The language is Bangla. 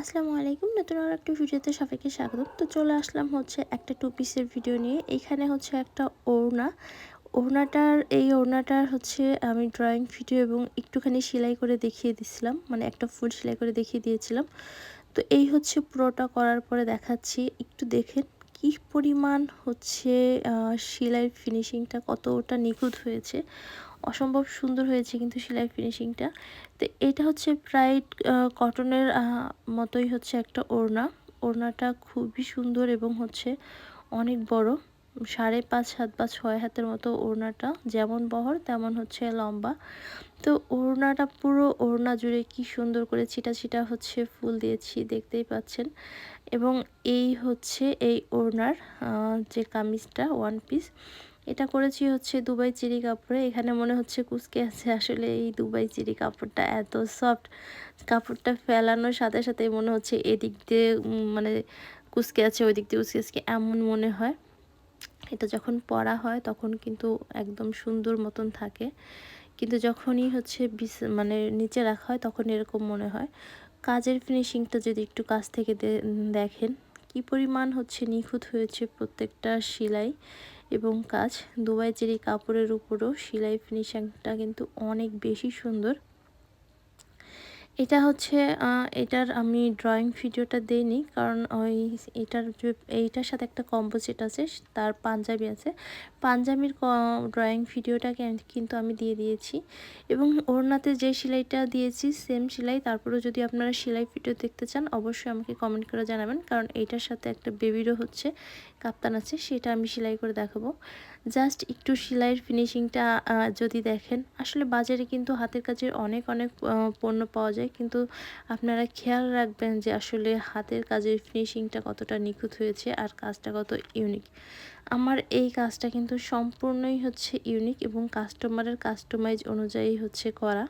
আসসালামু আলাইকুম। নতুন আর একটা ভিডিওতে সবাইকে স্বাগত তো চলে আসলাম হচ্ছে একটা টু পিসের ভিডিও নিয়ে। এখানে হচ্ছে একটা ওড়না। ওড়নাটার, এই ওড়নাটার হচ্ছে আমি ড্রয়িং ভিডিও এবং একটুখানি সেলাই করে দেখিয়ে দিছিলাম। মানে একটা ফুল সেলাই করে দেখিয়ে দিয়েছিলাম। তো এই হচ্ছে পুরোটা করার পরে দেখাচ্ছি। একটু দেখেন কি পরিমাণ হচ্ছে সেলাইয়ের ফিনিশিংটা কতটা নিখুঁত হয়েছে। অসম্ভব সুন্দর হয়েছে কিন্তু সেলাই ফিনিশিংটা তো এটা হচ্ছে প্রায় কটনের মতোই হচ্ছে একটা ওড়না। ওড়নাটা খুবই সুন্দর এবং হচ্ছে অনেক বড়। সাড়ে পাঁচ হাত বা ছয় হাতের মতো ওড়নাটা, যেমন বহর তেমন হচ্ছে লম্বা। তো ওড়নাটা পুরো ওড়না জুড়ে কি সুন্দর করে ছিটা ছিটা হচ্ছে ফুল দিয়েছি, দেখতেই পাচ্ছেন। এবং এই হচ্ছে এই ওড়নার যে কামিজটা ওয়ান পিস এটা করেছি হচ্ছে দুবাই চিরি কাপড়ে। এখানে মনে হচ্ছে কুচকে আছে। আসলে এই দুবাই চিরি কাপড়টা এত সফট কাপড়টা ফেলানোর সাথে সাথে মনে হচ্ছে এদিক দিয়ে মানে কুচকে আছে ওই দিক দিয়ে কুচকে আছে, এমন মনে হয়। এটা যখন পরা হয় তখন কিন্তু একদম সুন্দর মতন থাকে। কিন্তু যখনই হচ্ছে মানে নিচে রাখা হয় তখন এরকম মনে হয়। কাজের ফিনিশিংটা যদি একটু কাছ থেকে দেখেন, কি পরিমাণ হচ্ছে নিখুঁত হয়েছে প্রত্যেকটা সেলাই। এবং কাজ দুবাই চেরি কাপড়ের উপরও সেলাই ফিনিশিংটা কিন্তু অনেক বেশি সুন্দর। এটা হচ্ছে এটার আমি ড্রয়িং ভিডিওটা দেইনি, কারণ ওই এটার যে, এইটার সাথে একটা কম্পোজিট আছে, তার পাঞ্জাবি আছে। পাঞ্জাবির ড্রয়িং ভিডিওটাকে কিন্তু আমি দিয়ে দিয়েছি। এবং ওড়নাতে যে সেলাইটা দিয়েছি সেম সেলাই, তারপরেও যদি আপনারা সেলাই ভিডিও দেখতে চান, অবশ্যই আমাকে কমেন্ট করে জানাবেন, কারণ এইটার সাথে একটা বেবিরও হচ্ছে, কাপ্তান আছে, সেটা আমি সেলাই করে দেখাবো। জাস্ট একটু সেলাইয়ের ফিনিশিংটা যদি দেখেন, আসলে বাজারে কিন্তু হাতের কাজের অনেক অনেক পণ্য পাওয়া যায়। কিন্তু আপনারা খেয়াল রাখবেন যে আসলে হাতের কাজের ফিনিশিংটা কতটা নিখুঁত হয়েছে আর কাজটা কত ইউনিক আমার এই কাজটা কিন্তু সম্পূর্ণই হচ্ছে ইউনিক এবং কাস্টমারের কাস্টমাইজ অনুযায়ী হচ্ছে করা।